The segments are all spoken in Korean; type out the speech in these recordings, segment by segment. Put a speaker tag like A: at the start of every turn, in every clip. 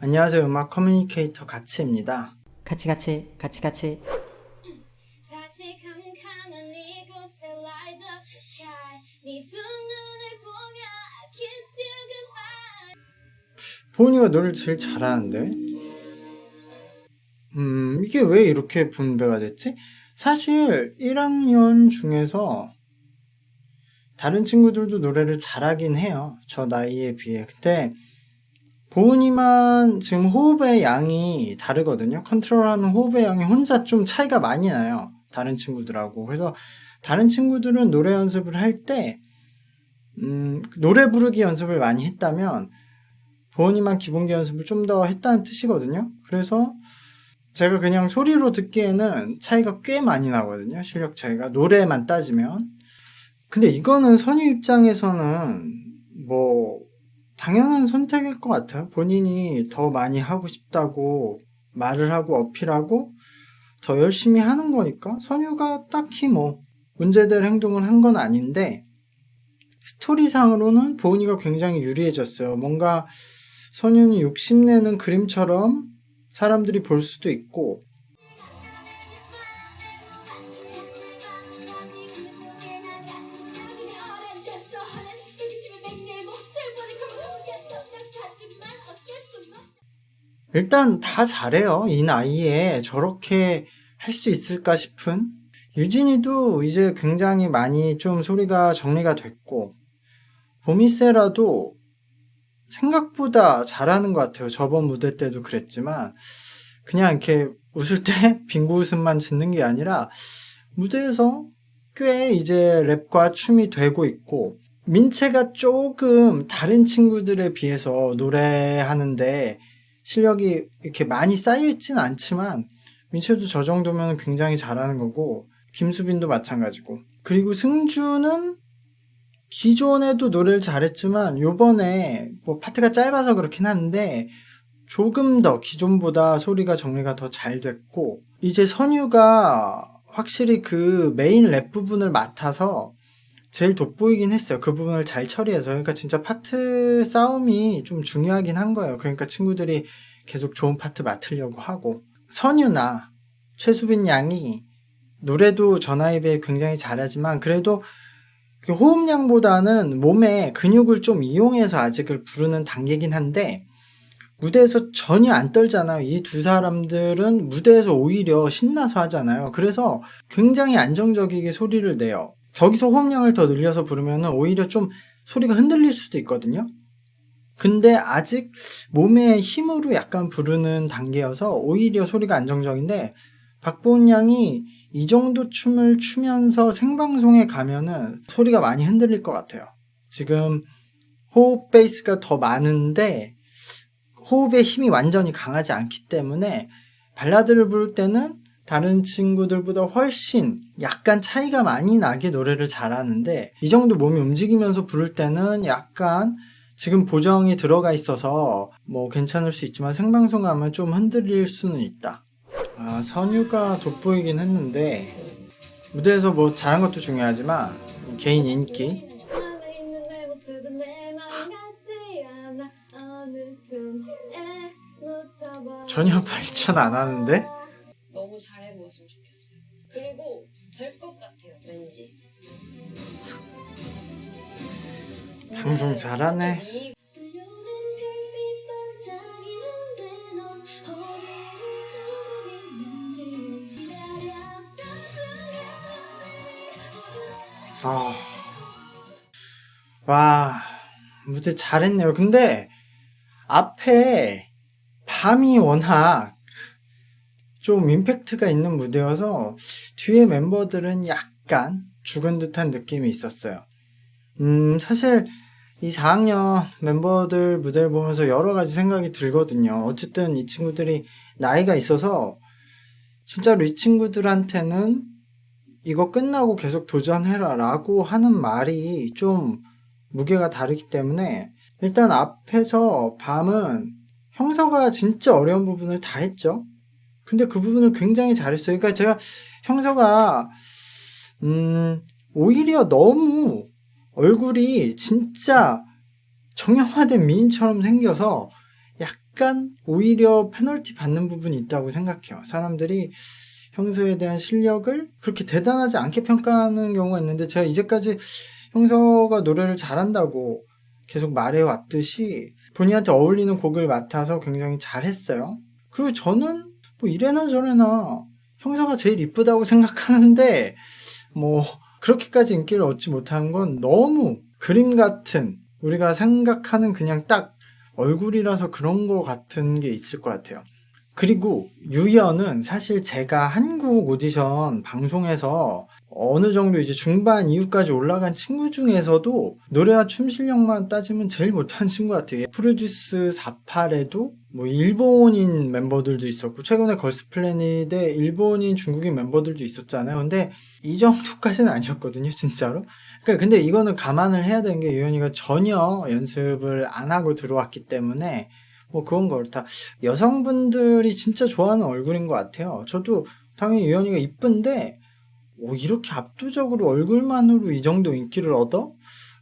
A: 안녕하세요. 음악 커뮤니케이터 가치입니다.
B: 같이 같이 같이 같이
C: 다시 캄캄한 이곳에 light up the sky 네두 눈을 보며 I kiss you goodbye
A: 보은이가 노래를 제일 잘하는데? 음, 이게 왜 이렇게 분배가 됐지? 사실 1학년 중에서 다른 친구들도 노래를 잘하긴 해요. 저 나이에 비해. 근데 보은이만 지금 호흡의 양이 다르거든요. 컨트롤하는 호흡의 양이 혼자 좀 차이가 많이 나요. 다른 친구들하고. 그래서 다른 친구들은 노래 연습을 할 때, 음, 노래 부르기 연습을 많이 했다면, 보은이만 기본기 연습을 좀 더 했다는 뜻이거든요. 그래서 제가 그냥 소리로 듣기에는 차이가 꽤 많이 나거든요. 실력 차이가. 노래만 따지면. 근데 이거는 선유 입장에서는 뭐 당연한 선택일 것 같아요. 본인이 더 많이 하고 싶다고 말을 하고 어필하고 더 열심히 하는 거니까 선유가 딱히 뭐 문제될 행동을 한 건 아닌데 스토리상으로는 보은이가 굉장히 유리해졌어요. 뭔가 선유는 욕심내는 그림처럼 사람들이 볼 수도 있고 일단 다 잘해요. 이 나이에 저렇게 할 수 있을까 싶은 유진이도 이제 굉장히 많이 좀 소리가 정리가 됐고 보미세라도 생각보다 잘하는 것 같아요. 저번 무대 때도 그랬지만 그냥 이렇게 웃을 때 빙고 웃음만 짓는 게 아니라 무대에서 꽤 이제 랩과 춤이 되고 있고 민채가 조금 다른 친구들에 비해서 노래하는데 실력이 이렇게 많이 쌓여있진 않지만 민채도 저 정도면 굉장히 잘하는 거고 김수빈도 마찬가지고. 그리고 승주는 기존에도 노래를 잘했지만 요번에 뭐 파트가 짧아서 그렇긴 한데 조금 더 기존보다 소리가 정리가 더 잘 됐고 이제 선유가 확실히 그 메인 랩 부분을 맡아서 제일 돋보이긴 했어요. 그 부분을 잘 처리해서. 그러니까 진짜 파트 싸움이 좀 중요하긴 한 거예요. 그러니까 친구들이 계속 좋은 파트 맡으려고 하고. 선유나 최수빈 양이 노래도 전화에 굉장히 잘하지만 그래도 그 호흡량보다는 몸에 근육을 좀 이용해서 아직을 부르는 단계긴 한데 무대에서 전혀 안 떨잖아요. 이 두 사람들은 무대에서 오히려 신나서 하잖아요. 그래서 굉장히 안정적이게 소리를 내요. 저기서 호흡량을 더 늘려서 부르면 오히려 좀 소리가 흔들릴 수도 있거든요. 근데 아직 몸의 힘으로 약간 부르는 단계여서 오히려 소리가 안정적인데 박보은 양이 이 정도 춤을 추면서 생방송에 가면은 소리가 많이 흔들릴 것 같아요. 지금 호흡 베이스가 더 많은데 호흡의 힘이 완전히 강하지 않기 때문에 발라드를 부를 때는 다른 친구들보다 훨씬 약간 차이가 많이 나게 노래를 잘하는데 이 정도 몸이 움직이면서 부를 때는 약간 지금 보정이 들어가 있어서 뭐 괜찮을 수 있지만 생방송 가면 좀 흔들릴 수는 있다. 아, 선유가 돋보이긴 했는데 무대에서 뭐 잘한 것도 중요하지만 개인 인기 전혀 발전 안 하는데
C: 지 기다렸던
A: 아, 와, 무대 잘했네요. 근데 앞에 밤이 워낙 좀 임팩트가 있는 무대여서 뒤에 멤버들은 약간 죽은 듯한 느낌이 있었어요. 음, 사실 이 4학년 멤버들 무대를 보면서 여러 가지 생각이 들거든요. 어쨌든 이 친구들이 나이가 있어서 진짜로 이 친구들한테는 이거 끝나고 계속 도전해라 라고 하는 말이 좀 무게가 다르기 때문에 일단 앞에서 밤은 형서가 진짜 어려운 부분을 다 했죠. 근데 그 부분을 굉장히 잘했어요. 그러니까 제가 형서가 음 오히려 너무 얼굴이 진짜 정형화된 미인처럼 생겨서 약간 오히려 페널티 받는 부분이 있다고 생각해요. 사람들이 형서에 대한 실력을 그렇게 대단하지 않게 평가하는 경우가 있는데 제가 이제까지 형서가 노래를 잘한다고 계속 말해왔듯이 본인한테 어울리는 곡을 맡아서 굉장히 잘했어요. 그리고 저는 뭐 이래나 저래나 형서가 제일 이쁘다고 생각하는데 뭐 그렇게까지 인기를 얻지 못한 건 너무 그림 같은 우리가 생각하는 그냥 딱 얼굴이라서 그런 거 같은 게 있을 것 같아요. 그리고 유연은 사실 제가 한국 오디션 방송에서 어느 정도 이제 중반 이후까지 올라간 친구 중에서도 노래와 춤 실력만 따지면 제일 못하는 친구 같아요. 프로듀스 48에도 뭐 일본인 멤버들도 있었고 최근에 걸스 플래닛에 일본인 중국인 멤버들도 있었잖아요. 근데 이 정도까지는 아니었거든요, 진짜로. 그러니까 근데 이거는 감안을 해야 되는 게 유연이가 전혀 연습을 안 하고 들어왔기 때문에 뭐 그건 그렇다. 여성분들이 진짜 좋아하는 얼굴인 것 같아요. 저도 당연히 유연이가 이쁜데 오, 이렇게 압도적으로 얼굴만으로 이 정도 인기를 얻어?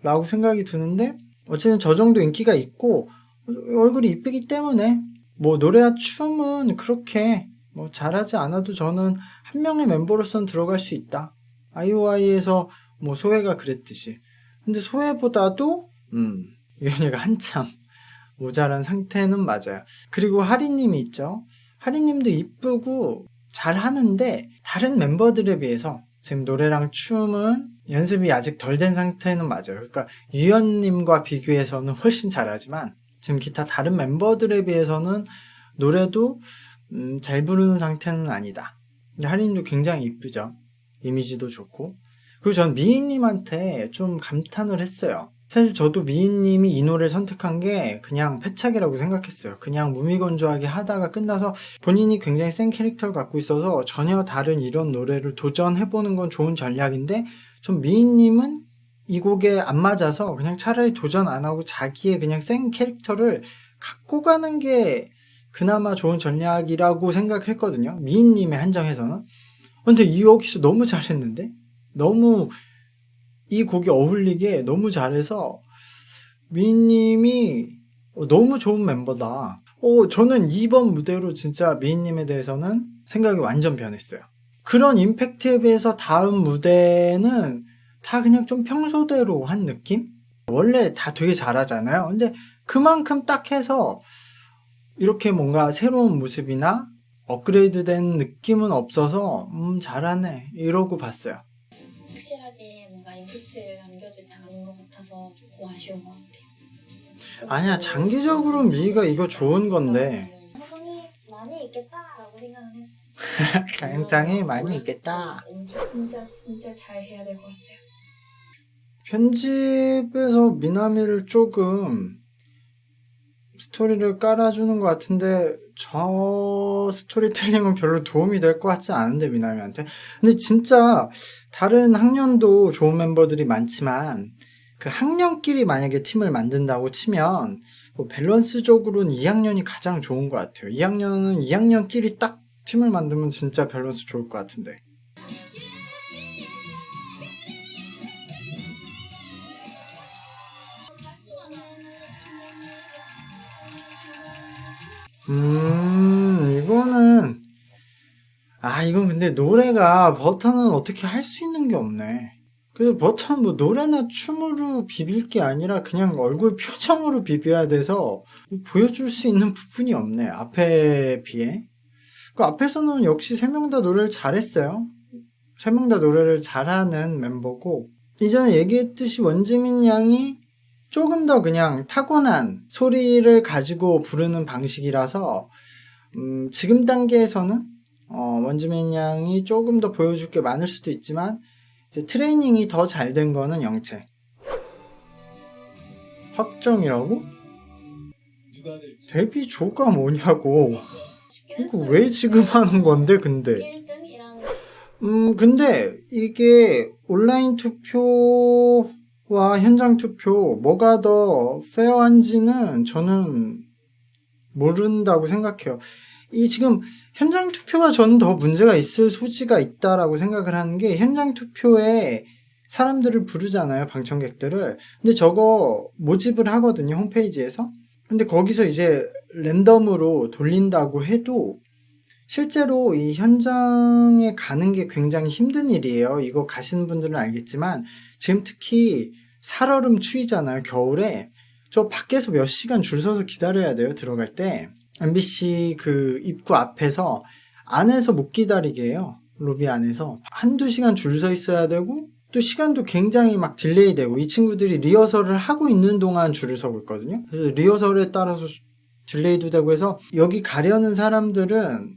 A: 라고 생각이 드는데 어쨌든 저 정도 인기가 있고 얼굴이 이쁘기 때문에 뭐 노래와 춤은 그렇게 뭐 잘하지 않아도 저는 한 명의 멤버로서는 들어갈 수 있다. 아이오아이에서 뭐 소혜가 그랬듯이. 근데 소혜보다도 음 유연이가 한참 모자란 상태는 맞아요. 그리고 하리님이 있죠. 하리님도 이쁘고 잘하는데 다른 멤버들에 비해서 지금 노래랑 춤은 연습이 아직 덜 된 상태는 맞아요. 그러니까 유연님과 비교해서는 훨씬 잘하지만 지금 기타 다른 멤버들에 비해서는 노래도 음, 잘 부르는 상태는 아니다. 근데 하리님도 굉장히 이쁘죠. 이미지도 좋고. 그리고 전 미인님한테 좀 감탄을 했어요. 사실 저도 미인님이 이 노래를 선택한 게 그냥 패착이라고 생각했어요. 그냥 무미건조하게 하다가 끝나서 본인이 굉장히 센 캐릭터를 갖고 있어서 전혀 다른 이런 노래를 도전해보는 건 좋은 전략인데 좀 미인님은 이 곡에 안 맞아서 그냥 차라리 도전 안 하고 자기의 그냥 센 캐릭터를 갖고 가는 게 그나마 좋은 전략이라고 생각했거든요. 미인님의 한정에서는. 근데 이 여기서 너무 잘했는데? 너무 이 곡이 어울리게 너무 잘해서 미인님이 너무 좋은 멤버다. 어, 저는 이번 무대로 진짜 미인님에 대해서는 생각이 완전 변했어요. 그런 임팩트에 비해서 다음 무대는 다 그냥 좀 평소대로 한 느낌? 원래 다 되게 잘하잖아요. 근데 그만큼 딱 해서 이렇게 뭔가 새로운 모습이나 업그레이드 된 느낌은 없어서, 음, 잘하네. 이러고 봤어요.
D: 확실하게 뭔가 임팩트를 남겨주지 않은 것 같아서 조금 아쉬운 것 같아요.
A: 아니야, 장기적으로 미가 이거 좋은 건데,
C: 가능성이 많이 있겠다라고 생각은 했어.
A: 가능성이 많이 있겠다.
D: 진짜 진짜 잘 해야 될 것 같아요.
A: 편집에서 미나미를 조금 스토리를 깔아주는 것 같은데 저 스토리텔링은 별로 도움이 될 것 같지 않은데 미나미한테. 근데 진짜 다른 학년도 좋은 멤버들이 많지만 그 학년끼리 만약에 팀을 만든다고 치면 뭐 밸런스적으로는 2학년이 가장 좋은 것 같아요. 2학년은 2학년끼리 딱 팀을 만들면 진짜 밸런스 좋을 것 같은데 음, 이거는, 아, 이건 근데 노래가 버터는 어떻게 할 수 있는 게 없네. 그래서 버터는 뭐 노래나 춤으로 비빌 게 아니라 그냥 얼굴 표정으로 비벼야 돼서 뭐 보여줄 수 있는 부분이 없네. 앞에 비해. 그 앞에서는 역시 세 명 다 노래를 잘했어요. 세 명 다 노래를 잘하는 멤버고, 이전에 얘기했듯이 원지민 양이 조금 더 그냥 타고난 소리를 가지고 부르는 방식이라서 음, 지금 단계에서는 어, 원지민 양이 조금 더 보여줄 게 많을 수도 있지만 이제 트레이닝이 더 잘 된 거는 영채. 확정이라고?
E: 누가 될지
A: 데뷔 조가 뭐냐고. 이거. 왜 지금 하는 건데 근데?
D: 1등이랑
A: 음, 근데 이게 온라인 투표 와 현장 투표 뭐가 더 페어한지는 저는 모른다고 생각해요. 이 지금 현장 투표가 저는 더 문제가 있을 소지가 있다라고 생각을 하는 게 현장 투표에 사람들을 부르잖아요, 방청객들을. 근데 저거 모집을 하거든요, 홈페이지에서. 근데 거기서 이제 랜덤으로 돌린다고 해도 실제로 이 현장에 가는 게 굉장히 힘든 일이에요. 이거 가시는 분들은 알겠지만 지금 특히 살얼음 추위잖아요. 겨울에 저 밖에서 몇 시간 줄 서서 기다려야 돼요. 들어갈 때 MBC 그 입구 앞에서 안에서 못 기다리게 해요. 로비 안에서 한두 시간 줄 서 있어야 되고 또 시간도 굉장히 막 딜레이 되고 이 친구들이 리허설을 하고 있는 동안 줄을 서고 있거든요. 그래서 리허설에 따라서 딜레이도 되고 해서 여기 가려는 사람들은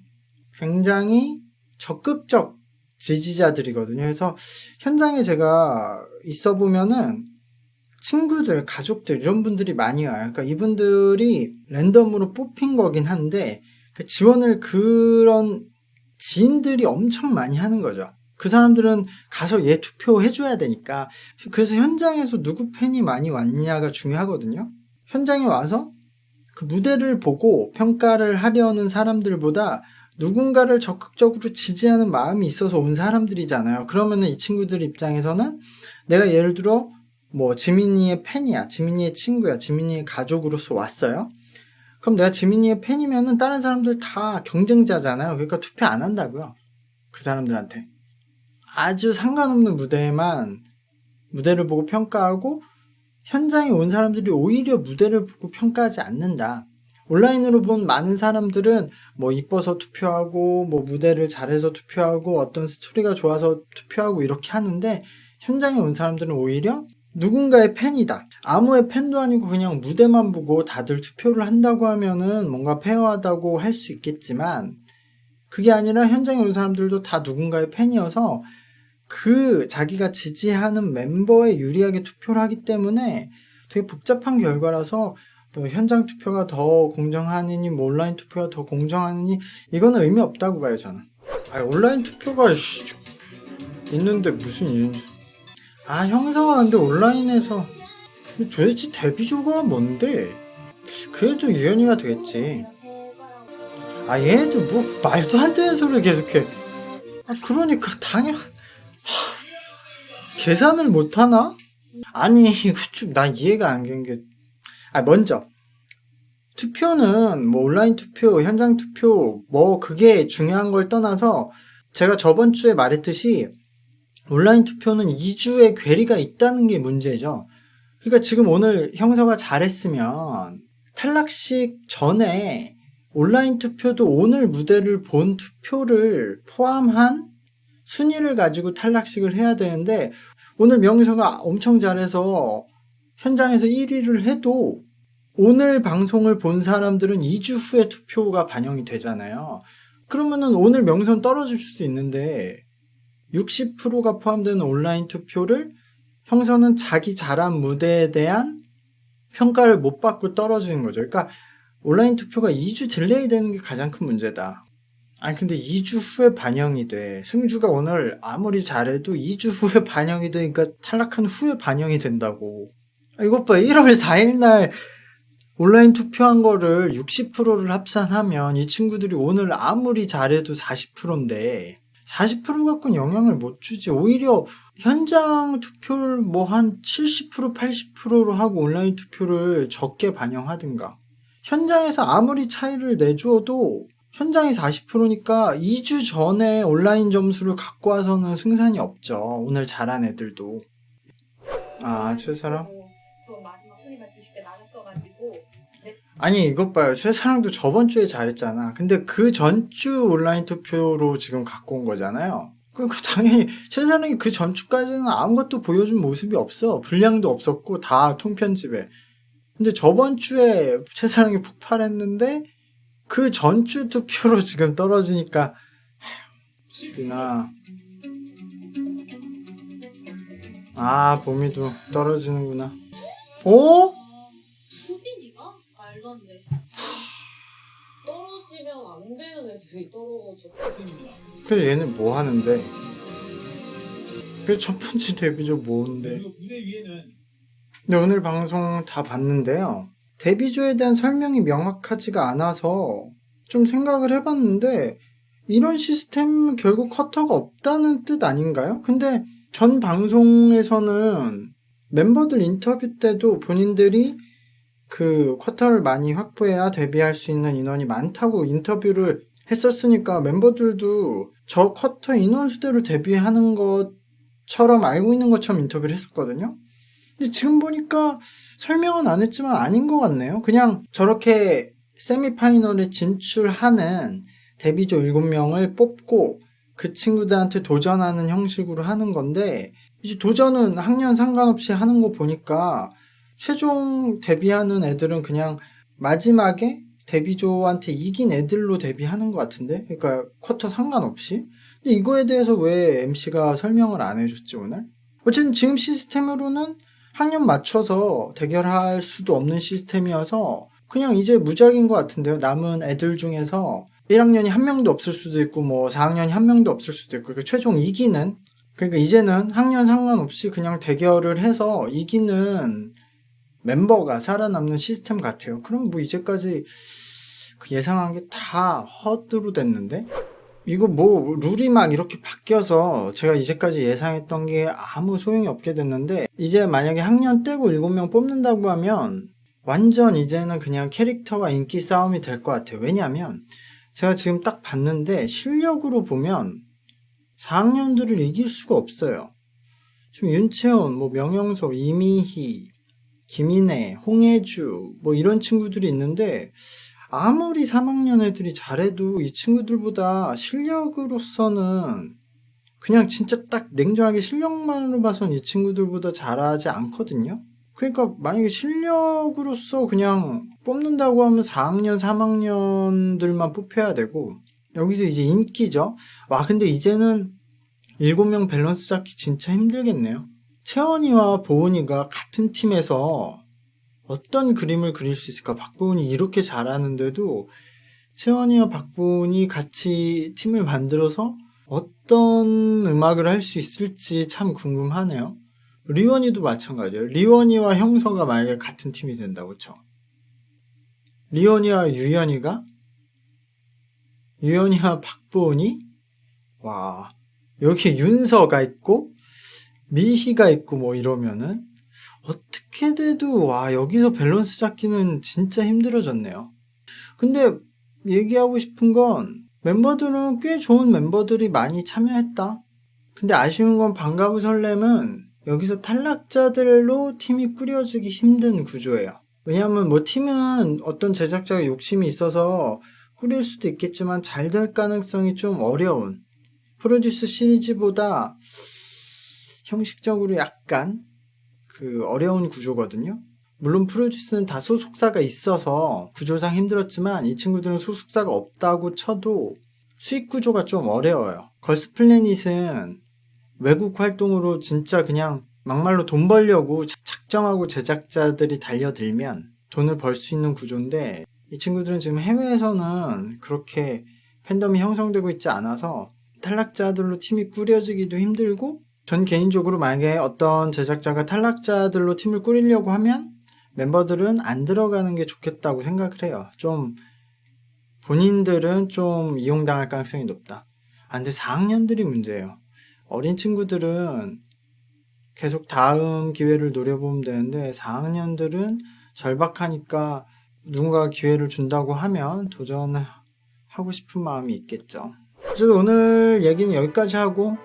A: 굉장히 적극적 지지자들이거든요. 그래서 현장에 제가 있어 보면은 친구들, 가족들 이런 분들이 많이 와요. 그러니까 이분들이 랜덤으로 뽑힌 거긴 한데 그 지원을 그런 지인들이 엄청 많이 하는 거죠. 그 사람들은 가서 얘 투표해줘야 되니까. 그래서 현장에서 누구 팬이 많이 왔냐가 중요하거든요. 현장에 와서 그 무대를 보고 평가를 하려는 사람들보다 누군가를 적극적으로 지지하는 마음이 있어서 온 사람들이잖아요. 그러면은 이 친구들 입장에서는 내가 예를 들어 뭐 지민이의 팬이야, 지민이의 친구야, 지민이의 가족으로서 왔어요. 그럼 내가 지민이의 팬이면은 다른 사람들 다 경쟁자잖아요. 그러니까 투표 안 한다고요. 그 사람들한테. 아주 상관없는 무대에만 무대를 보고 평가하고 현장에 온 사람들이 오히려 무대를 보고 평가하지 않는다. 온라인으로 본 많은 사람들은 뭐 이뻐서 투표하고 뭐 무대를 잘해서 투표하고 어떤 스토리가 좋아서 투표하고 이렇게 하는데 현장에 온 사람들은 오히려 누군가의 팬이다. 아무의 팬도 아니고 그냥 무대만 보고 다들 투표를 한다고 하면은 뭔가 페어하다고 할 수 있겠지만 그게 아니라 현장에 온 사람들도 다 누군가의 팬이어서 그 자기가 지지하는 멤버에 유리하게 투표를 하기 때문에 되게 복잡한 결과라서 뭐 현장 투표가 더 공정하느니 뭐 온라인 투표가 더 공정하느니 이거는 의미 없다고 봐요 저는. 아 온라인 투표가 씨, 있는데 무슨 이유? 아 근데 온라인에서 도대체 데뷔조가 뭔데? 그래도 유연이가 되겠지. 아 얘도 뭐 말도 안 되는 소리를 계속해. 아 그러니까 당연. 하, 계산을 못 하나? 아니 이거 좀 난 이해가 안 가는 게. 아 먼저 투표는 뭐 온라인 투표, 현장 투표 뭐 그게 중요한 걸 떠나서 제가 저번 주에 말했듯이 온라인 투표는 2주의 괴리가 있다는 게 문제죠. 그러니까 지금 오늘 형서가 잘했으면 탈락식 전에 온라인 투표도 오늘 무대를 본 투표를 포함한 순위를 가지고 탈락식을 해야 되는데 오늘 명서가 엄청 잘해서 현장에서 1위를 해도 오늘 방송을 본 사람들은 2주 후에 투표가 반영이 되잖아요. 그러면은 오늘 명선 떨어질 수도 있는데 60%가 포함되는 온라인 투표를 형서는 자기 잘한 무대에 대한 평가를 못 받고 떨어지는 거죠. 그러니까 온라인 투표가 2주 딜레이 되는 게 가장 큰 문제다. 아니 근데 2주 후에 반영이 돼. 승주가 오늘 아무리 잘해도 2주 후에 반영이 되니까 탈락한 후에 반영이 된다고. 아, 이것 봐. 1월 4일 날 온라인 투표한 거를 60%를 합산하면 이 친구들이 오늘 아무리 잘해도 40%인데 40% 갖고는 영향을 못 주지. 오히려 현장 투표를 뭐 한 70% 80%로 하고 온라인 투표를 적게 반영하든가. 현장에서 아무리 차이를 내줘도 현장이 40%니까 2주 전에 온라인 점수를 갖고 와서는 승산이 없죠. 오늘 잘한 애들도. 아, 최사랑?
F: 저 마지막 순위 발표식 때 나갔어가지고
A: 아니, 이것 봐요. 최사랑도 저번 주에 잘했잖아. 근데 그 전주 온라인 투표로 지금 갖고 온 거잖아요. 그 당연히 최사랑이 그 전주까지는 아무것도 보여준 모습이 없어. 분량도 없었고 다 통편집에. 근데 저번 주에 최사랑이 폭발했는데 그 전주 투표로 지금 떨어지니까 나. 아, 봄이도 떨어지는구나. 어?
C: 수빈이가? 말도 안 돼. 떨어지면 안 되는 애들이 떨어져.
A: 그래 얘는 뭐 하는데? 그첫 번째 데뷔죠 뭔데?
E: 그리고 무대 위에는
A: 근데 오늘 방송 다 봤는데요. 데뷔조에 대한 설명이 명확하지가 않아서 좀 생각을 해봤는데 이런 시스템 결국 커터가 없다는 뜻 아닌가요? 근데 전 방송에서는 멤버들 인터뷰 때도 본인들이 그 쿼터를 많이 확보해야 데뷔할 수 있는 인원이 많다고 인터뷰를 했었으니까 멤버들도 저 쿼터 인원 수대로 데뷔하는 것처럼 알고 있는 것처럼 인터뷰를 했었거든요. 근데 지금 보니까 설명은 안 했지만 아닌 것 같네요. 그냥 저렇게 세미파이널에 진출하는 데뷔조 7명을 뽑고 그 친구들한테 도전하는 형식으로 하는 건데 이제 도전은 학년 상관없이 하는 거 보니까 최종 데뷔하는 애들은 그냥 마지막에 데뷔조한테 이긴 애들로 데뷔하는 것 같은데 그러니까 쿼터 상관없이 근데 이거에 대해서 왜 MC가 설명을 안 해줬지 오늘? 어쨌든 지금 시스템으로는 학년 맞춰서 대결할 수도 없는 시스템이어서 그냥 이제 무작인 것 같은데요. 남은 애들 중에서 1학년이 한 명도 없을 수도 있고 뭐 4학년이 한 명도 없을 수도 있고 그 최종 이기는 그러니까 이제는 학년 상관없이 그냥 대결을 해서 이기는 멤버가 살아남는 시스템 같아요. 그럼 뭐 이제까지 그 예상한 게 다 헛으로 됐는데 이거 뭐 룰이 막 이렇게 바뀌어서 제가 이제까지 예상했던 게 아무 소용이 없게 됐는데 이제 만약에 학년 떼고 7명 뽑는다고 하면 완전 이제는 그냥 캐릭터와 인기 싸움이 될 것 같아요. 왜냐하면 제가 지금 딱 봤는데 실력으로 보면 4학년들을 이길 수가 없어요. 지금 윤채원, 뭐 명영석, 이미희, 김인혜, 홍혜주 뭐 이런 친구들이 있는데 아무리 3학년 애들이 잘해도 이 친구들보다 실력으로서는 그냥 진짜 딱 냉정하게 실력만으로 봐선 이 친구들보다 잘하지 않거든요. 그러니까 만약에 실력으로서 그냥 뽑는다고 하면 4학년, 3학년들만 뽑혀야 되고 여기서 이제 인기죠. 와 근데 이제는 7명 밸런스 잡기 진짜 힘들겠네요. 채원이와 보은이가 같은 팀에서 어떤 그림을 그릴 수 있을까? 박보은이 이렇게 잘하는데도 채원이와 박보은이 같이 팀을 만들어서 어떤 음악을 할 수 있을지 참 궁금하네요. 리원이도 마찬가지예요. 리원이와 형서가 만약에 같은 팀이 된다고 쳐. 리원이와 유연이가 유연이와 박보은이 와 여기 윤서가 있고 미희가 있고 뭐 이러면은 어떻게 돼도 와 여기서 밸런스 잡기는 진짜 힘들어졌네요. 근데 얘기하고 싶은 건 멤버들은 꽤 좋은 멤버들이 많이 참여했다. 근데 아쉬운 건 반가부 설렘은 여기서 탈락자들로 팀이 꾸려지기 힘든 구조예요. 왜냐하면 뭐 팀은 어떤 제작자가 욕심이 있어서 꾸릴 수도 있겠지만 잘 될 가능성이 좀 어려운 프로듀스 시리즈보다 형식적으로 약간 그 어려운 구조거든요. 물론 프로듀스는 다 소속사가 있어서 구조상 힘들었지만 이 친구들은 소속사가 없다고 쳐도 수익 구조가 좀 어려워요. 걸스 플래닛은 외국 활동으로 진짜 그냥 막말로 돈 벌려고 작- 작정하고 제작자들이 달려들면 돈을 벌 수 있는 구조인데 이 친구들은 지금 해외에서는 그렇게 팬덤이 형성되고 있지 않아서 탈락자들로 팀이 꾸려지기도 힘들고 전 개인적으로 만약에 어떤 제작자가 탈락자들로 팀을 꾸리려고 하면 멤버들은 안 들어가는 게 좋겠다고 생각을 해요. 좀 본인들은 좀 이용당할 가능성이 높다. 아, 근데 4학년들이 문제예요. 어린 친구들은 계속 다음 기회를 노려보면 되는데 4학년들은 절박하니까 누군가 기회를 준다고 하면 도전하고 싶은 마음이 있겠죠. 어쨌든 오늘 얘기는 여기까지 하고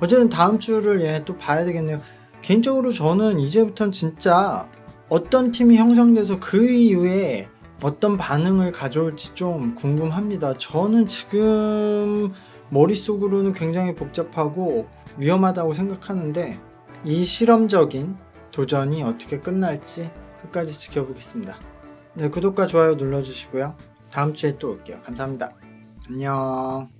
A: 어쨌든 다음 주를 예, 또 봐야 되겠네요. 개인적으로 저는 이제부터는 진짜 어떤 팀이 형성돼서 그 이후에 어떤 반응을 가져올지 좀 궁금합니다. 저는 지금 머릿속으로는 굉장히 복잡하고 위험하다고 생각하는데 이 실험적인 도전이 어떻게 끝날지 끝까지 지켜보겠습니다. 네, 구독과 좋아요 눌러주시고요. 다음 주에 또 올게요. 감사합니다. 안녕.